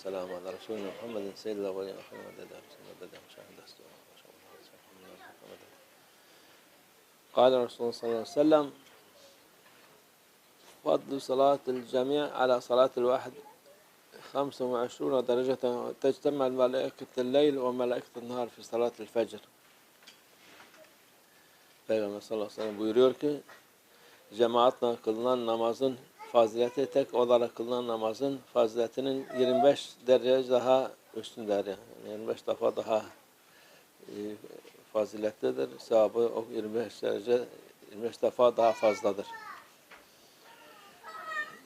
والسلام على رسولنا محمد سيد الأولين والآخرين ودد مدد مشاهد أستوى قال رسول الله صلى الله عليه وسلم فضل صلاة الجميع على صلاة الواحد خمس وعشرون درجة تجتمع ملائكة الليل وملائكة النهار في صلاة الفجر. Peygamber sallallahu aleyhi ve sellem buyuruyor ki cemaatle kılınan namazın fazileti tek olarak kılınan namazın faziletinin 25 derece daha üstündedir. Yani 25 defa daha e, faziletlidir. Sevabı o 25 derece 25 defa daha fazladır.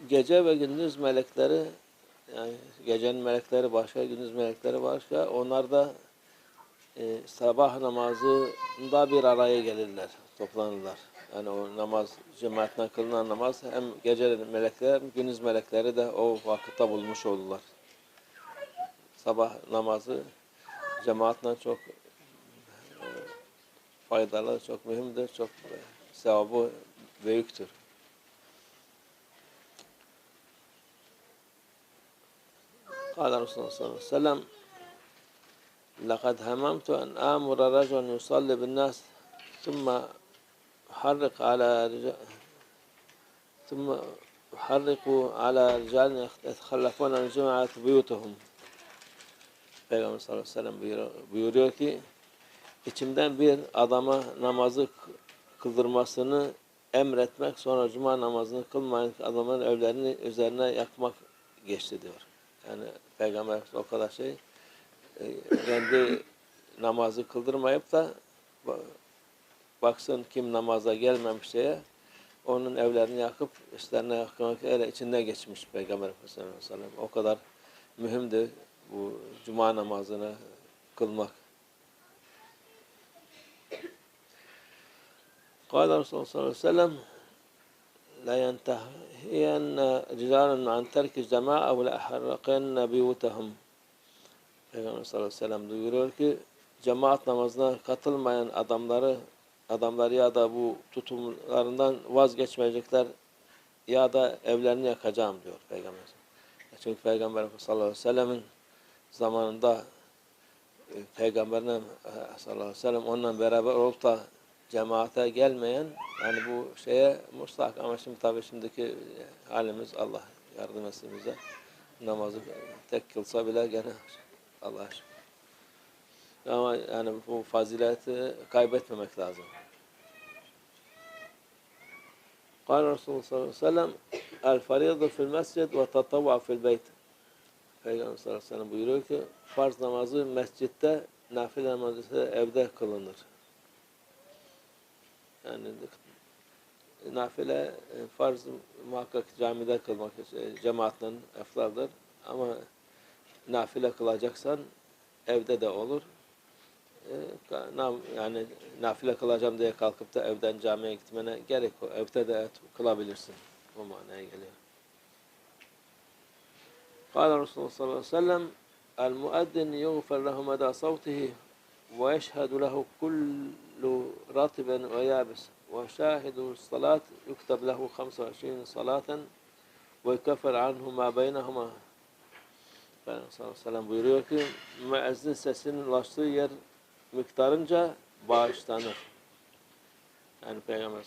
Gece ve gündüz melekleri yani gecenin melekleri başka, gündüz melekleri başka. Onlar da e, sabah namazında bir araya gelirler, toplanırlar. Yani o namaz, cemaatle kılınan namaz hem gece melekler hem gündüz melekleri de o vakitte bulmuş olurlar. Sabah namazı cemaatle çok e, faydalı, çok mühimdir, çok e, sevabı büyüktür. قال رسول الله صلى الله عليه وسلم لقد هممت أن آمر رجلا يصلي بالناس ثم أحرق على رجال ثم أحرق على رجال يتخلفون عن جماعة بيوتهم Peygamber sallallahu aleyhi ve sellem buyuruyor, buyuruyor ki içimden bir adama namazı kıldırmasını emretmek sonra cuma namazını kılmayan adamın evlerini üzerine yakmak geçti diyor. Yani Peygamber o kadar şey e, kendi namazı kıldırmayıp da ba- baksın kim namaza gelmemiş diye onun evlerini yakıp üstlerine yakmak öyle içinde geçmiş Peygamber Efendimiz sallallahu aleyhi ve sellem. O kadar mühimdi bu cuma namazını kılmak. قال رسول الله صلى الله عليه وسلم لا ينتهين رجال عن ترك الجماعة ولا أحرقن بيوتهم Peygamber sallallahu aleyhi ve sellem duyuruyor ki cemaat namazına katılmayan adamları adamları ya da bu tutumlarından vazgeçmeyecekler ya da evlerini yakacağım diyor Peygamber. Çünkü Peygamber sallallahu aleyhi ve sellemin zamanında e, Peygamberine e, sallallahu aleyhi ve sellem onunla beraber olup da cemaate gelmeyen yani bu şeye mustahak ama şimdi tabii şimdiki halimiz Allah yardım etsin bize. Namazı tek kılsa bile gene Allah'a şükür. Ama yani bu fazileti kaybetmemek lazım. قال رسول الله صلى الله عليه وسلم الفريضة في المسجد وتطوع في البيت Peygamber sallallahu aleyhi ve sellem buyuruyor ki farz namazı mescitte, nafile namazı ise evde kılınır. Yani nafile e, farz muhakkak camide kılmak e, cemaatle eftaldır. Ama nafile kılacaksan evde de olur. E, Yani nafile kılacağım diye kalkıp da evden camiye gitmene gerek yok. Evde de kılabilirsin. O manaya geliyor. قال الله صلى الله عليه وسلم المؤذن يغفر له مدى صوته ويشهد له كل راتب ويابس وشاهد الصلاة يكتب له 25 صلاة ويكفر عنه ما بينهما Efendimiz sallallahu aleyhi ve sellem buyuruyor ki müezzin sesinin ulaştığı yer miktarınca bağışlanır. Yani Peygamber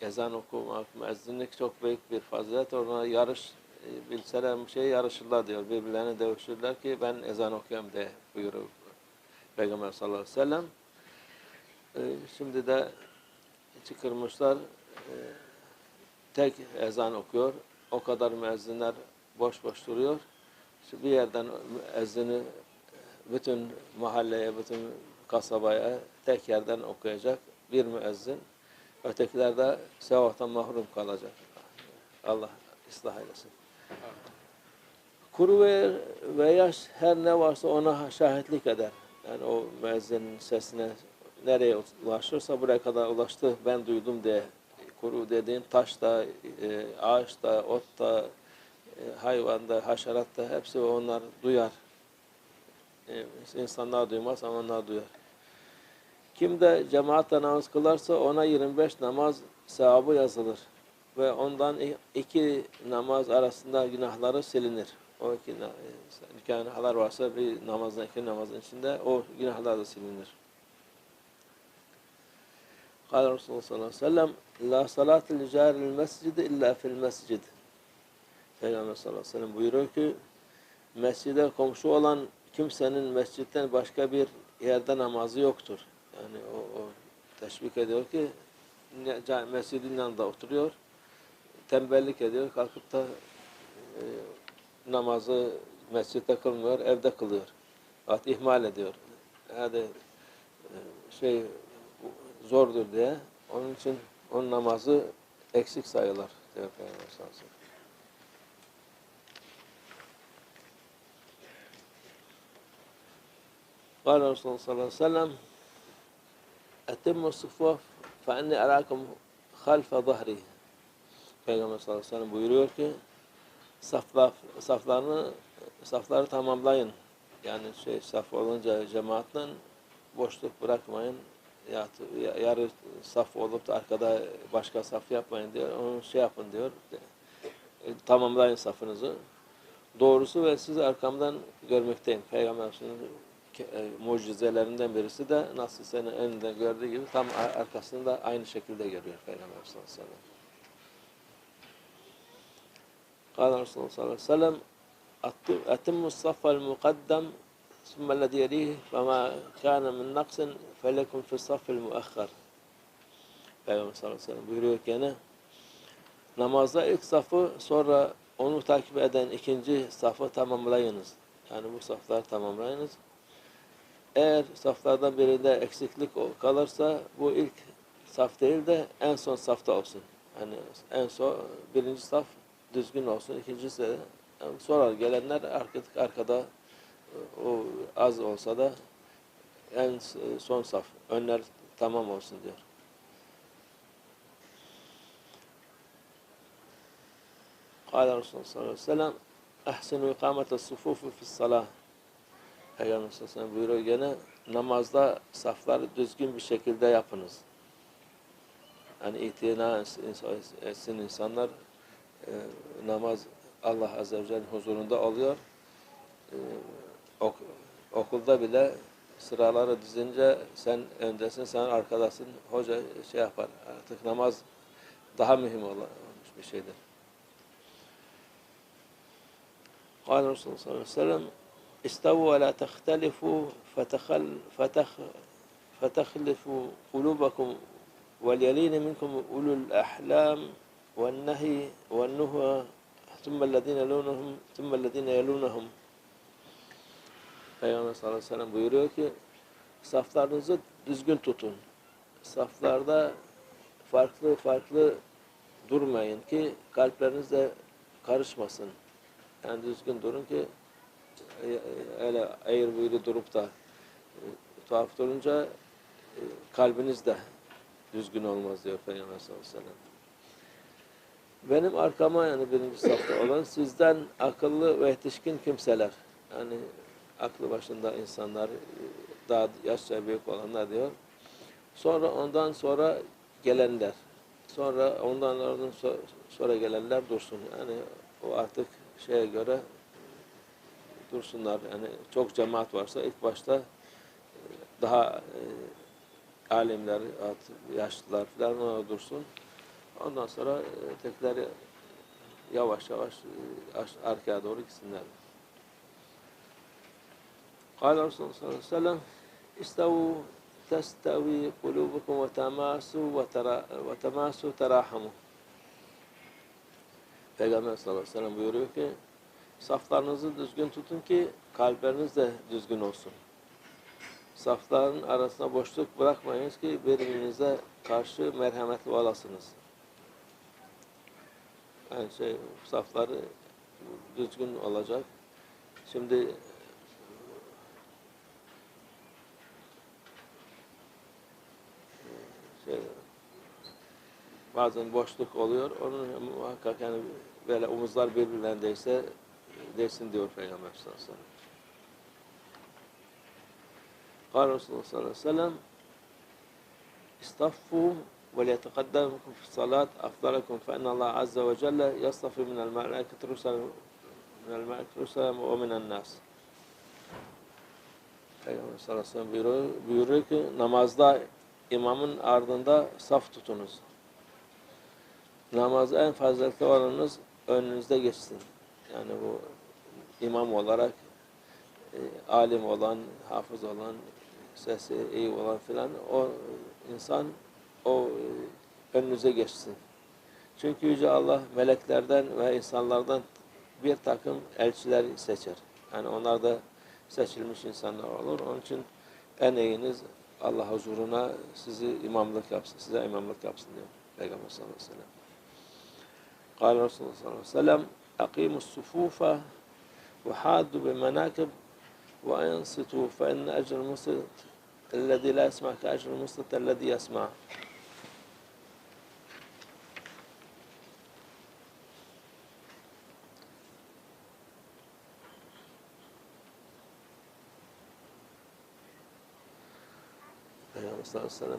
ezan okumak, müezzinlik çok büyük bir fazilet. Ona yarış e, bilseler bir şey yarışırlar diyor. Birbirlerine dövüşürler ki ben ezan okuyayım diye buyuruyor Peygamber sallallahu aleyhi ve sellem. E, Şimdi de çıkırmışlar e, tek ezan okuyor. O kadar müezzinler boş boş duruyor. Bir yerden müezzini bütün mahalleye, bütün kasabaya tek yerden okuyacak bir müezzin. Ötekiler de sevaptan mahrum kalacak. Allah ıslah eylesin. Kuru ve, yaş her ne varsa ona şahitlik eder. Yani o müezzinin sesine nereye ulaşırsa buraya kadar ulaştı ben duydum diye. Kuru dediğin taş da, e, ağaç da, ot da, e, hayvan da, haşerat da hepsi onlar duyar insanlar duymaz ama onlar duyar. Kim de cemaatle namaz kılarsa ona 25 namaz sevabı yazılır. Ve ondan iki namaz arasında günahları silinir. O iki e, günahlar varsa bir namazın, iki namazın içinde o günahlar da silinir. Kale Resulullah sallallahu aleyhi ve sellem La salate li caril mescidi illa fil mescid. Peygamber sallallahu aleyhi ve sellem buyuruyor ki mescide komşu olan kimsenin mescitten başka bir yerde namazı yoktur. Yani o, o teşvik ediyor ki mescidin yanında oturuyor, tembellik ediyor, kalkıp da e, namazı mescitte kılmıyor, evde kılıyor. At ihmal ediyor. Yani e, şey zordur diye. Onun için onun namazı eksik sayılır diyor Peygamber sallallahu aleyhi ve sellem. قال رسول الله صلى الله عليه وسلم أتم الصفوف فأني أراكم خلف ظهري Peygamber sallallahu aleyhi ve sellem buyuruyor ki saflar, saflarını safları tamamlayın. Yani şey saf olunca cemaatle boşluk bırakmayın. Ya, yarı saf olup da arkada başka saf yapmayın diyor. Onu şey yapın diyor. E, Tamamlayın safınızı. Doğrusu ve sizi arkamdan görmekteyim. Peygamberimizin ke- e, mucizelerinden birisi de nasıl senin önünde gördüğü gibi tam ar- arkasında aynı şekilde görüyor Peygamber sallallahu aleyhi ve sellem. قال رسول الله صلى الله عليه وسلم "أت- أتم الصف المقدم ثم الذي يليه فما كان من نقص فليكن في الصف المؤخر Peygamber sallallahu aleyhi ve sellem buyuruyor ki yine namazda ilk safı sonra onu takip eden ikinci safı tamamlayınız. Yani bu safları tamamlayınız. Eğer saflardan birinde eksiklik o- kalırsa bu ilk saf değil de en son safta olsun. Yani en son birinci saf düzgün olsun, ikincisi de yani sonra gelenler arkada, arkada o az olsa da en son saf, önler tamam olsun diyor. قال رسول الله صلى الله عليه وسلم احسنوا إقامة الصفوف في الصلاة Peygamber sallallahu aleyhi ve sellem buyuruyor gene namazda safları düzgün bir şekilde yapınız. Yani itina etsin insanlar e, namaz Allah Azze ve Celle'nin huzurunda oluyor. E, ok- okulda bile sıraları dizince sen öndesin, sen arkadasın. Hoca şey yapar. Artık namaz daha mühim olan bir şeydir. قال الرسول صلى الله عليه وسلم استووا ولا تختلفوا فتخل فتخ فتخلفوا قلوبكم وليلين منكم أولو الأحلام والنهي والنهى ثم الذين يلونهم ثم الذين يلونهم Peygamber sallallahu aleyhi ve sellem buyuruyor ki saflarınızı düzgün tutun. Saflarda farklı farklı durmayın ki kalpleriniz de karışmasın. Yani düzgün durun ki e, öyle eğri büğrü durup da e, tuhaf durunca e, kalbiniz de düzgün olmaz diyor Peygamber sallallahu aleyhi ve. Benim arkama yani birinci safta olan sizden akıllı ve yetişkin kimseler. Yani aklı başında insanlar, e, daha yaşça büyük olanlar diyor. Sonra ondan sonra gelenler. Sonra ondan ondan so- sonra gelenler dursun. Yani o artık şeye göre dursunlar. Yani çok cemaat varsa ilk başta e, daha e, alimler, at- yaşlılar falan ona dursun. Ondan sonra e, tekrar yavaş yavaş e, aş- arkaya doğru gitsinler. قال رسول الله صلى الله عليه وسلم استووا تستوي قلوبكم وتماسوا وترا وتماسوا تراحموا Peygamber sallallahu aleyhi ve sellem buyuruyor ki saflarınızı düzgün tutun ki kalpleriniz de düzgün olsun. Safların arasına boşluk bırakmayınız ki birbirinize karşı merhametli olasınız. Yani şey safları düzgün olacak. Şimdi şey, bazen boşluk oluyor. Onun muhakkak yani böyle omuzlar birbirine değse değsin diyor Peygamber sallallahu aleyhi ve sellem. قال رسول الله صلى الله عليه وسلم استفوا وليتقدمكم في الصلاة أفضلكم فإن الله عز وجل يصطفي من الملائكة رسلا minel meleketi ve minen nas. Peygamber sallallahu aleyhi ve sellem buyuruyor, buyuruyor ki namazda imamın ardında saf tutunuz. Namazı en faziletli olanınız önünüzde geçsin. Yani bu imam olarak e, alim olan, hafız olan, sesi iyi olan filan o insan o e, önünüze geçsin. Çünkü Yüce Allah meleklerden ve insanlardan bir takım elçiler seçer. Yani onlar da seçilmiş insanlar olur. Onun için en iyiniz Allah huzuruna sizi imamlık yapsın, size imamlık yapsın diyor Peygamber sallallahu aleyhi ve sellem. Kâle Resulullah sallallahu aleyhi ve sellem أقيموا الصفوف وحادوا بالمناكب وأنصتوا فإن أجر المسلم الذي لا يسمع كأجر المسلم الذي يسمع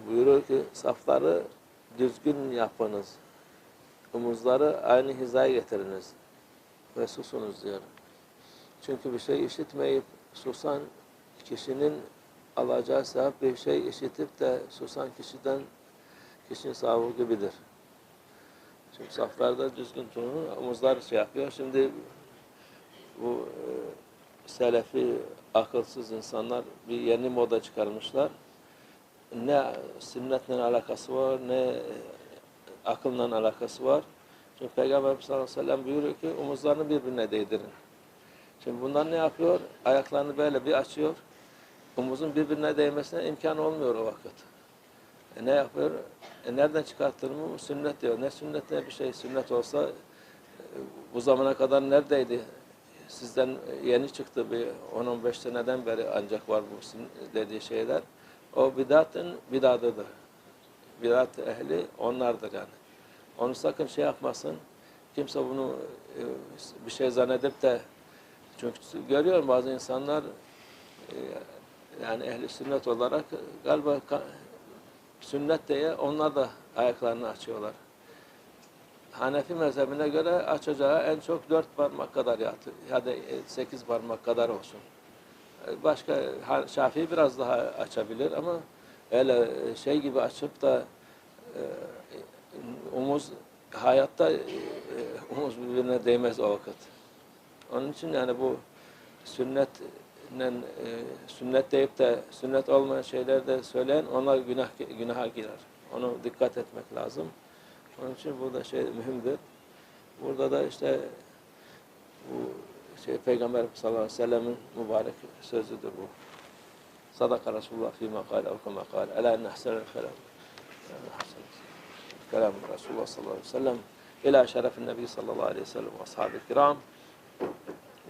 buyuruyor ki safları düzgün yapınız. Omuzları aynı hizaya getiriniz. Ve susunuz diyor. Çünkü bir şey işitmeyip susan kişinin alacağı sevap bir şey işitip de susan kişiden kişinin sevabı gibidir. Çünkü saflarda düzgün durun, omuzlar şey yapıyor. Şimdi bu e, selefi akılsız insanlar bir yeni moda çıkarmışlar ne sünnetle alakası var, ne e, akılla alakası var. Çünkü Peygamber sallallahu aleyhi ve sellem buyuruyor ki omuzlarını birbirine değdirin. Şimdi bunlar ne yapıyor? Ayaklarını böyle bir açıyor. Omuzun birbirine değmesine imkan olmuyor o vakit. E ne yapıyor? E nereden çıkarttın mı? Sünnet diyor. Ne sünnet ne bir şey. Sünnet olsa e, bu zamana kadar neredeydi? Sizden yeni çıktı bir 10-15 seneden beri ancak var bu dediği şeyler. O bidatın bidatıdır. Bidat ehli onlardır yani. Onu sakın şey yapmasın. Kimse bunu e, bir şey zannedip de çünkü görüyorum bazı insanlar e, yani ehli sünnet olarak galiba sünnet diye onlar da ayaklarını açıyorlar. Hanefi mezhebine göre açacağı en çok dört parmak kadar yatır. Ya da sekiz parmak kadar olsun. Başka Şafii biraz daha açabilir ama öyle şey gibi açıp da e, omuz hayatta e, omuz birbirine değmez o vakit. Onun için yani bu sünnet e, sünnet deyip de sünnet olmayan şeyler de söyleyen onlar günah günaha girer. Onu dikkat etmek lazım. Onun için burada şey mühimdir. Burada da işte bu şey, Peygamber sallallahu aleyhi ve sellem'in mübarek sözüdür bu. Sadaka Resulullah fîmâ kâle ev kemâ kâle. Elâ enne ahsenel kelam. Kelam Resulullah sallallahu aleyhi ve sellem. İlâ şerefin nebi sallallahu aleyhi ve sellem ve ashabi kiram.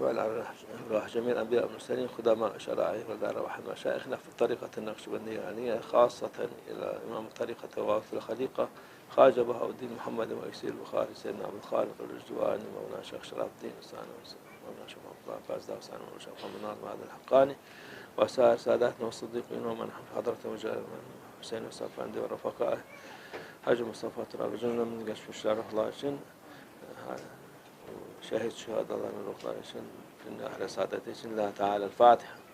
وعلى روح جميع الأنبياء والمرسلين خدماء شرائع ودار واحد مشايخنا في الطريقة النقشبندية العلية خاصة إلى إمام الطريقة ووفد الخليقة خواجة بهاء الدين محمد ويسير البخاري سيدنا عبد الخالق الرجواني مولانا شيخ شرف الدين الساني مولانا شيخ عبد الله فاز دار ساني مولانا شيخ محمد ناظم هذا الحقاني وسائر ساداتنا والصديقين ومن حضرة حسين الصفاندي ورفقائه Hacı Mustafa Turabi cümlemizin geçmişler ruhlar için şehit şühadaların ruhları için dünya saadet için La Teala Fatiha.